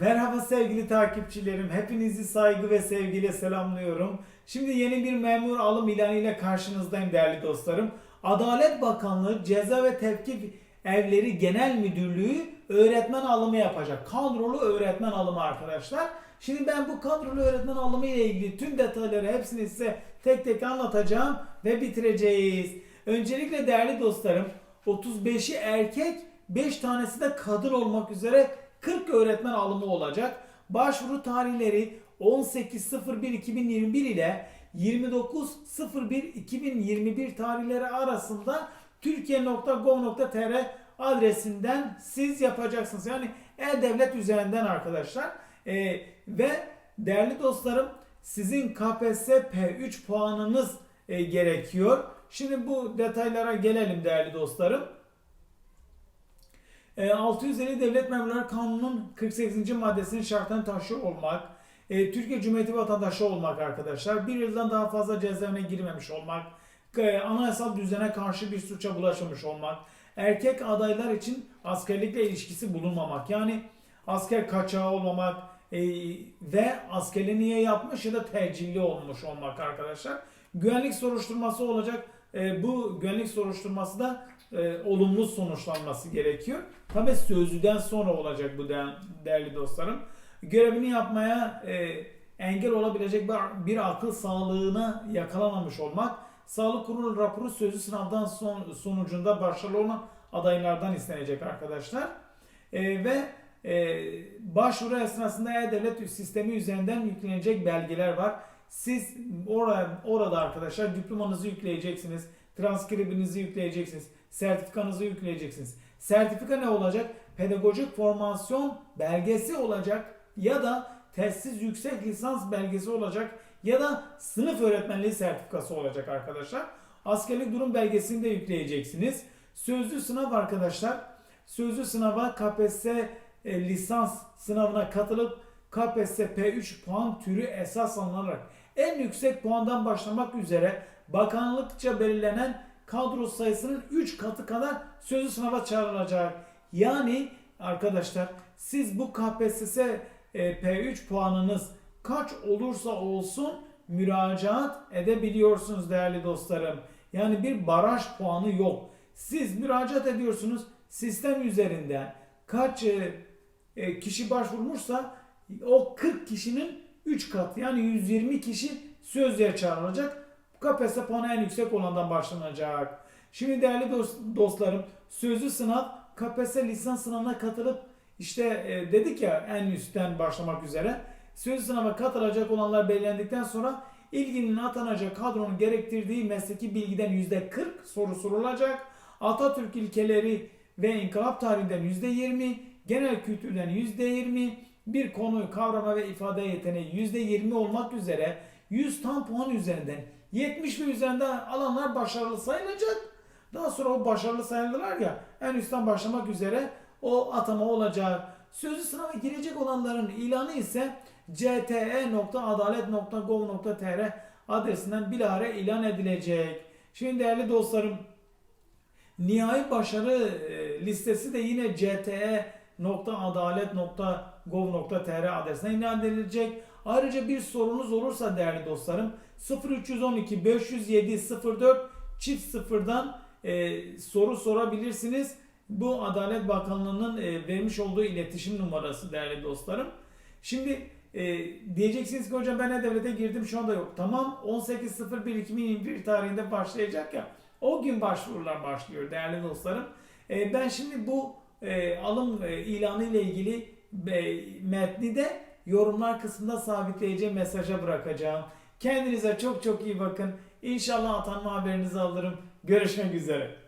Merhaba sevgili takipçilerim. Hepinizi saygı ve sevgiyle selamlıyorum. Şimdi yeni bir memur alım ilanı ile karşınızdayım değerli dostlarım. Adalet Bakanlığı Ceza ve Tevkif Evleri Genel Müdürlüğü öğretmen alımı yapacak. Kadrolu öğretmen alımı arkadaşlar. Şimdi ben bu kadrolu öğretmen alımı ile ilgili tüm detayları hepsini size tek tek anlatacağım ve bitireceğiz. Öncelikle değerli dostlarım 35'i erkek 5 tanesi de kadın olmak üzere 40 öğretmen alımı olacak. Başvuru tarihleri 18.01.2021 ile 29.01.2021 tarihleri arasında türkiye.gov.tr adresinden siz yapacaksınız. Yani e-devlet üzerinden arkadaşlar. Ee, ve değerli dostlarım sizin KPSS P3 puanınız e, gerekiyor. Şimdi bu detaylara gelelim değerli dostlarım. E, 650 Devlet Memurları Kanunu'nun 48. maddesinin şartlarını taşıyor olmak, e, Türkiye Cumhuriyeti vatandaşı olmak arkadaşlar, bir yıldan daha fazla cezaevine girmemiş olmak, e, anayasal düzene karşı bir suça bulaşmamış olmak, erkek adaylar için askerlikle ilişkisi bulunmamak, yani asker kaçağı olmamak e, ve askerliği niye yapmış ya da tercihli olmuş olmak arkadaşlar. Güvenlik soruşturması olacak. E, bu güvenlik soruşturması da e, olumlu sonuçlanması gerekiyor. Tabii sözlüden sonra olacak bu de- değerli dostlarım. Görevini yapmaya e, engel olabilecek bir, akıl sağlığına yakalamamış olmak, sağlık kurulu raporu sözlü sınavdan son, sonucunda başarılı olan adaylardan istenecek arkadaşlar. E, ve e, başvuru esnasında e-devlet sistemi üzerinden yüklenecek belgeler var. Siz orada, orada arkadaşlar diplomanızı yükleyeceksiniz, transkribinizi yükleyeceksiniz, sertifikanızı yükleyeceksiniz. Sertifika ne olacak? Pedagojik formasyon belgesi olacak ya da testsiz yüksek lisans belgesi olacak ya da sınıf öğretmenliği sertifikası olacak arkadaşlar. Askerlik durum belgesini de yükleyeceksiniz. Sözlü sınav arkadaşlar. Sözlü sınava KPSS e, lisans sınavına katılıp KPSS P3 puan türü esas alınarak en yüksek puandan başlamak üzere bakanlıkça belirlenen kadro sayısının 3 katı kadar sözlü sınava çağrılacak. Yani arkadaşlar siz bu KPSS e, P3 puanınız kaç olursa olsun müracaat edebiliyorsunuz değerli dostlarım. Yani bir baraj puanı yok. Siz müracaat ediyorsunuz sistem üzerinden kaç e, e, kişi başvurmuşsa o 40 kişinin 3 katı yani 120 kişi sözlüğe çağrılacak. KPSS puanı en yüksek olandan başlanacak. Şimdi değerli dost, dostlarım sözlü sınav KPSS lisans sınavına katılıp işte e, dedik ya en üstten başlamak üzere sözlü sınava katılacak olanlar belirlendikten sonra ilginin atanacak kadronun gerektirdiği mesleki bilgiden %40 soru sorulacak. Atatürk ilkeleri ve inkılap tarihinden %20, genel kültürden %20, bir konuyu kavrama ve ifade yeteneği %20 olmak üzere 100 tam puan üzerinden 70 ve üzerinde alanlar başarılı sayılacak. Daha sonra o başarılı sayıldılar ya en üstten başlamak üzere o atama olacak. Sözlü sınava girecek olanların ilanı ise cte.adalet.gov.tr adresinden bilahare ilan edilecek. Şimdi değerli dostlarım nihai başarı e, listesi de yine cte.adalet.gov.tr adresine ilan edilecek. Ayrıca bir sorunuz olursa değerli dostlarım 0312 507 04 çift sıfırdan e, soru sorabilirsiniz. Bu Adalet Bakanlığı'nın e, vermiş olduğu iletişim numarası değerli dostlarım. Şimdi e, diyeceksiniz ki hocam ben E-Devlet'e girdim şu anda yok. Tamam 18.01.2021 tarihinde başlayacak ya o gün başvurular başlıyor değerli dostlarım. E, ben şimdi bu e, alım e, ilanı ile ilgili e, metni de yorumlar kısmında sabitleyeceğim mesaja bırakacağım. Kendinize çok çok iyi bakın. İnşallah atanma haberinizi alırım. Görüşmek üzere.